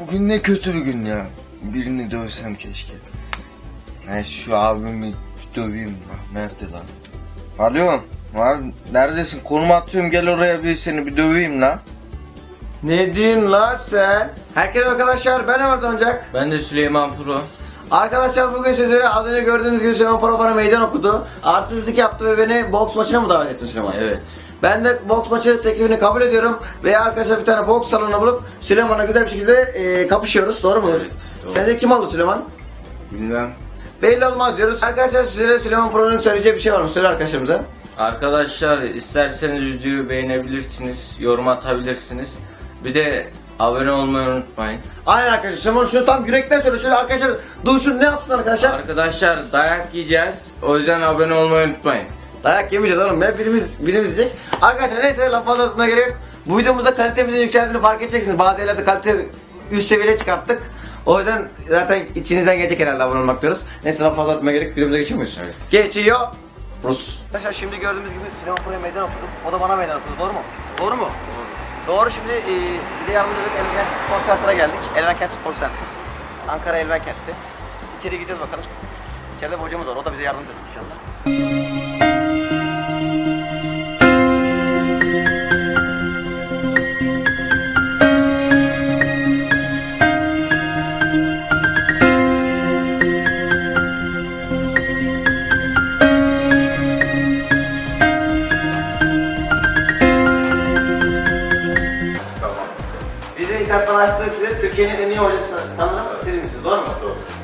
bugün ne kötü bir gün ya. Birini dövsem keşke. Ne şu abimi döveyim lan. Nerede lan? Alo. Abi neredesin? Konum atıyorum gel oraya bir seni bir döveyim lan. Ne diyorsun lan sen? Herkese arkadaşlar ben Ömer Doncak. Ben de Süleyman Pro. Arkadaşlar bugün sizlere az önce gördüğünüz gibi Süleyman Para bana meydan okudu. Artistlik yaptı ve beni boks maçına mı davet ettin Süleyman? Evet. Ben de boks maçı teklifini kabul ediyorum ve arkadaşlar bir tane boks salonu bulup Süleyman'la güzel bir şekilde e, kapışıyoruz. Doğru mu? doğru. Sence kim aldı Süleyman? Bilmem. Belli olmaz diyoruz. Arkadaşlar sizlere Süleyman Pro'nun söyleyeceği bir şey var mı? Söyle arkadaşlarımıza. Arkadaşlar isterseniz videoyu beğenebilirsiniz, yorum atabilirsiniz. Bir de abone olmayı unutmayın. Aynen arkadaşlar. Süleyman şunu tam yürekten söyle. Şöyle arkadaşlar duysun ne yapsın arkadaşlar? Arkadaşlar dayak yiyeceğiz. O yüzden abone olmayı unutmayın. Dayak yemeyeceğiz oğlum. Ben birimiz, birimiz yiyecek. Arkadaşlar neyse laf fazla tutmaya gerek yok. Bu videomuzda kalitemizin yükseldiğini fark edeceksiniz. Bazı yerlerde kalite üst seviyeye çıkarttık. O yüzden zaten içinizden gelecek herhalde abone olmak diyoruz. Neyse laf fazla tutmaya gerek. Videomuza geçiyor muyuz? Evet. Geçiyor. Rus. Arkadaşlar şimdi gördüğümüz gibi Süleyman Pro'ya meydan okudum. O da bana meydan okudu. Doğru mu? Doğru mu? Doğru. Şimdi e, bir de yanımızda bir Elvenkent Spor Center'a geldik. Elvenkent Spor Center. Ankara Elvenkent'te. İçeri gireceğiz bakalım. İçeride bir hocamız var. O da bize yardımcı olacak inşallah.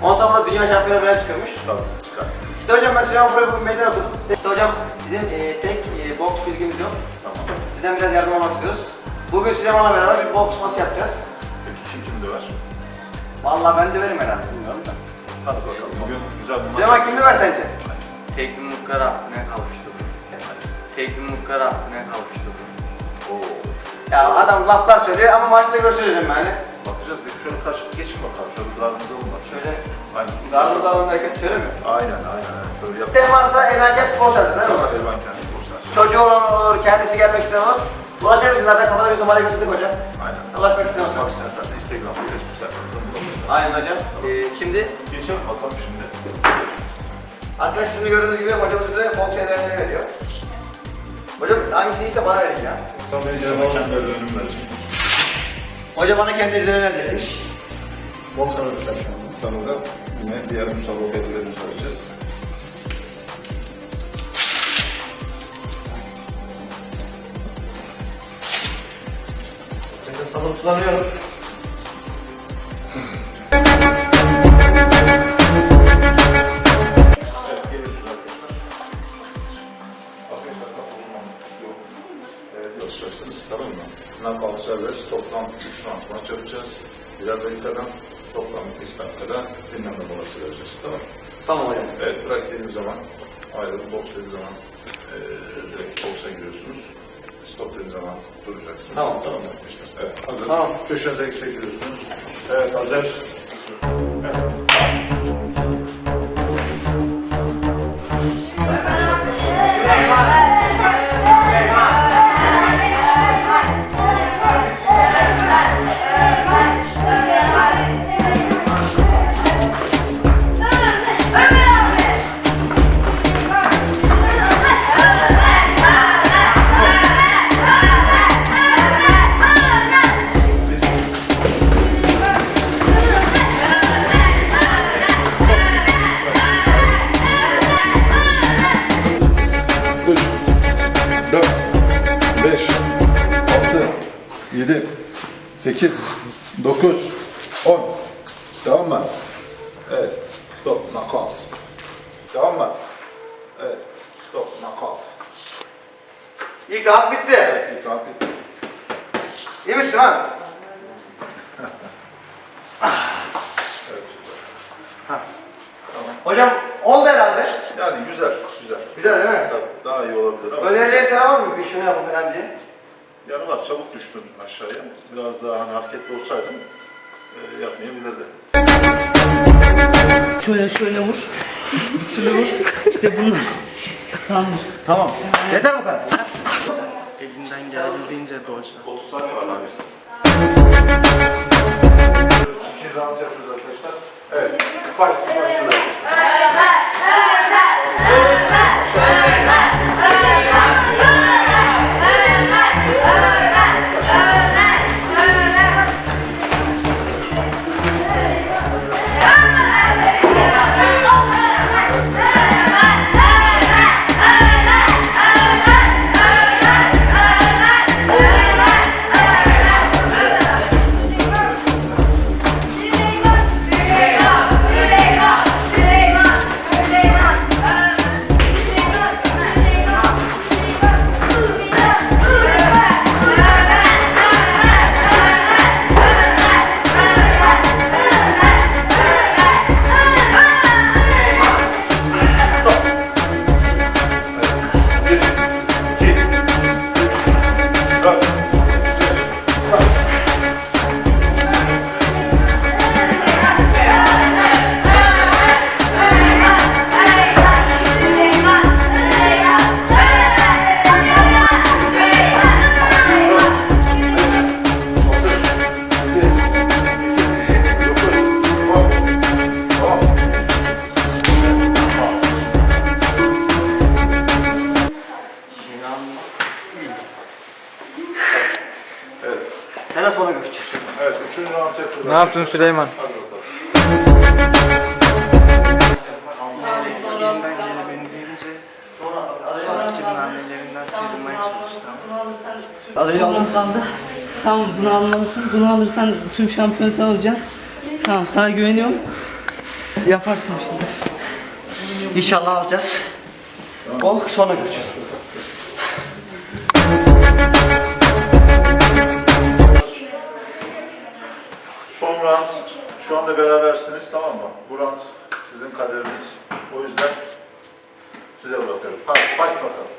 Ondan sonra dünya şampiyonu falan çıkıyormuş. Tabii çıkart. İşte hocam ben Süleyman Pro'ya bugün meydan okudum. İşte hocam bizim e, pek e, boks bilgimiz yok. Tamam. Sizden biraz yardım almak istiyoruz. Bugün Süleyman'la beraber bir boks maçı yapacağız. Peki kim kim döver? Vallahi ben döverim herhalde bilmiyorum da. Hadi bakalım. Bugün güzel bir maç. Süleyman kim döver sence? Tek yumruklar Rabbine kavuştuk. Tek yumruklar Rabbine kavuştuk. Oo. Ya adam laflar söylüyor ama maçta görsün yani. Bakacağız. Bir şöyle karşılık geçin bakalım. Şöyle darımızda olun bak. Şöyle Aynen. darlı darlı hareket söylemiyor. Aynen aynen. aynen. Şöyle yap. Tem varsa Enaket Spor Center değil mi orası? Elvan kendisi borçlar. Çocuğu olan olur, kendisi gelmek isteyen olur. Ulaşabilirsiniz zaten kafada bir numara götürdük hocam. Aynen. Ulaşmak istiyorsan. Bak sen zaten Instagram'da, Facebook bulabilirsin. Aynen hocam. Ee, şimdi Geçelim bakalım şimdi. arkadaşlar şimdi gördüğünüz gibi hocamız bize boks eldivenleri veriyor. Hocam hangisi iyiyse bana verin ya. Tamam. Kendi önüm verecek. Hoca bana kendi eldivenler vermiş. Boks alırlar şu anda. Sana da yine diğer müsabaka söyleyeceğiz. Çünkü sabırsızlanıyorum. Birer dakikadan, toplam 5 dakikada dinlenme molası vereceğiz, tamam? Tamam hocam. Evet, bırak dediğim zaman, ayrılıp boks dediğim zaman eee direkt boksa giriyorsunuz. Stop dediğim zaman duracaksınız. Tamam. Tamam? Evet, hazır. Tamam. Köşenize çekiliyorsunuz. Evet, hazır. 4, 5, 6, 7, 8, 9, 10. Tamam mı? Evet. Stop, knockout. Tamam mı? Evet. Stop, knockout. İlk round bitti. Evet, ilk round bitti. İyi misin lan? evet, süper. Ha. Tamam. Hocam oldu herhalde. Yani güzel, güzel. Güzel değil mi? Tabii daha iyi olabilir ama. Önerilerin sana var mı? Bir şunu yapın falan diye. Yani var. Çabuk düştün aşağıya. Biraz daha hani hareketli olsaydın e, yapmayabilirdi. Şöyle şöyle vur. Şöyle vur. İşte bunlar. Tamam. Tamam. Yeter bu kadar. Elinden geldiğince doğuşlar. 30 saniye var abi. Fight başladı. Evet. Sene sonra görüşeceğiz. Evet. Üçüncü round yapıyoruz. Ne yaptın Süleyman? Hadi bakalım. Gelebildiğince annelerinden sıyrılmaya roundda tamam bunu almalısın. Bunu alırsan tüm şampiyon sen olacaksın. Tamam sana güveniyorum. Yaparsın şimdi. İnşallah alacağız. Oh sonra görüşeceğiz. Şu anda berabersiniz tamam mı? Bu round sizin kaderiniz. O yüzden size bırakıyorum. Hadi fight bakalım.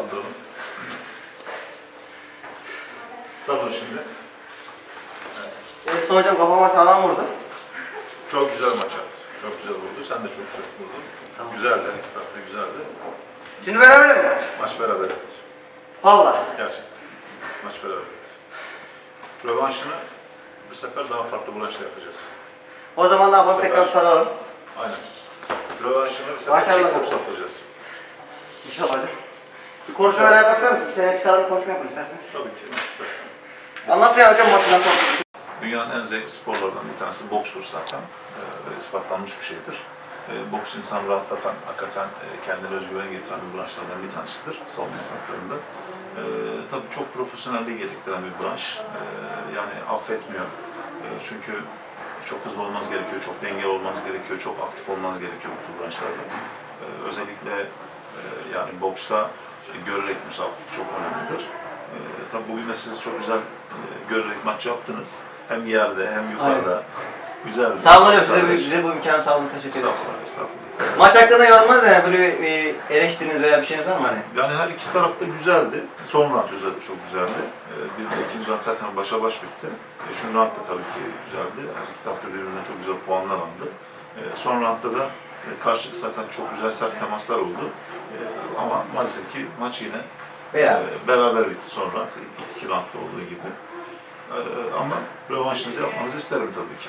Kaldıralım. Sabır şimdi. Evet. Enes hocam kafama sağlam vurdu. Çok güzel maç yaptı. Çok güzel vurdu. Sen de çok güzel vurdun. Güzeldi. İki taraf da güzeldi. Şimdi beraber mi maç? Maç beraber bitti. Valla. Gerçekten. Maç beraber bitti. Rövanşını bu sefer daha farklı branşla yapacağız. O zaman ne yapalım tekrar saralım. Aynen. Rövanşını bu sefer Başarılı. kickbox yapacağız. İnşallah hocam. Bir konuşma beraber bakar mısın? Bir sene çıkaralım konuşma yapın isterseniz. Tabii ki. Nasıl istersen. Anlat ya hocam maçından sonra. Dünyanın en zevkli sporlarından bir tanesi bokstur zaten. Ee, ispatlanmış bir şeydir. Ee, boks insanı rahatlatan, hakikaten e, kendine özgüven getiren bir branşlardan bir tanesidir savunma sanatlarında. Ee, tabii çok profesyonelliği gerektiren bir branş. Ee, yani affetmiyor. Ee, çünkü çok hızlı olmanız gerekiyor, çok dengeli olmanız gerekiyor, çok aktif olmanız gerekiyor bu tür branşlarda. Ee, özellikle e, yani boksta görerek musab çok önemlidir. Ee, tabii bugün de siz çok güzel e, görerek maç yaptınız. Hem yerde hem yukarıda. Güzel. Sağ olun size, bu- size bu imkanı sağ olun teşekkür ederiz. Estağfurullah, estağfurullah. Maç hakkında yorumlarınız ne? Böyle bir e, eleştiriniz veya bir şeyiniz var mı hani? Yani her iki taraf da güzeldi. Son round özellikle çok güzeldi. Ee, Bir de ikinci round zaten başa baş bitti. Üçüncü round da tabii ki güzeldi. Her iki taraf da birbirinden çok güzel puanlar aldı. Ee, Son roundda da e, karşılık zaten çok güzel sert temaslar oldu. Ee, Ama maalesef ki maç yine Veya e, beraber bitti son round. İlk iki roundda olduğu gibi. Ee, Ama rövanşınızı yapmanızı isterim tabii ki.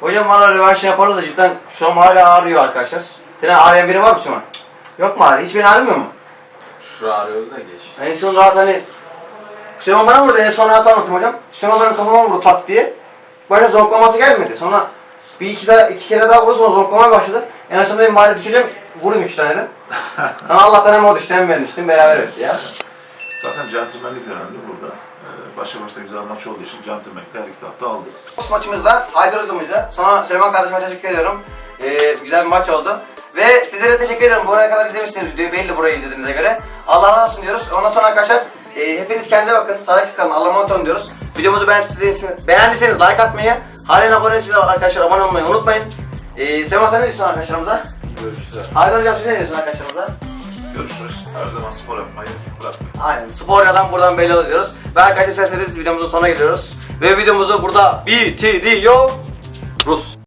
Hocam valla rövanşı yaparız da cidden şu an hala ağrıyor arkadaşlar. Senin ağrıyan biri var mı şu an? Yok mu ağrı? Hiç beni ağrımıyor mu? Şu arıyordu da geç. En son rahat hani Süleyman bana vurdu en son rahat anlattım hocam. Süleyman benim kafama vurdu tak diye. Başta zonklaması gelmedi. Sonra bir iki, daha, iki kere daha vurdu sonra zonklamaya başladı. En sonunda dedim bari düşeceğim vurayım üç tane de. Sonra Allah'tan hem o düştü hem ben düştüm beraber bitti ya. Zaten centilmenlik önemli burada. Ee, Başa başta güzel maç olduğu için centilmenlikle her iki tarafta aldı. Boks maçımızda Haydar hocamıza, sonra Süleyman kardeşime teşekkür ediyorum. Ee, güzel bir maç oldu. Ve sizlere teşekkür ediyorum. Buraya kadar izlemişsiniz videoyu. Belli burayı izlediğinize göre. Allah razı olsun diyoruz. Ondan sonra arkadaşlar e, hepiniz kendinize bakın. Sağdaki kanala Allah'a emanet olun diyoruz. Videomuzu beğendiyseniz, beğendiyseniz like atmayı, halen abone değilseniz arkadaşlar abone olmayı unutmayın. Ee, Süleyman sen ne diyorsun arkadaşlarımıza? Görüşürüz. Haydar hocam siz ne diyorsun arkadaşlarımıza? Görüşürüz. Her zaman spor yapmayı bırakmayın. Aynen. Spor yadan buradan belli oluyoruz. Ve arkadaşlar isterseniz videomuzun sonuna geliyoruz. Ve videomuzu burada bitiriyoruz.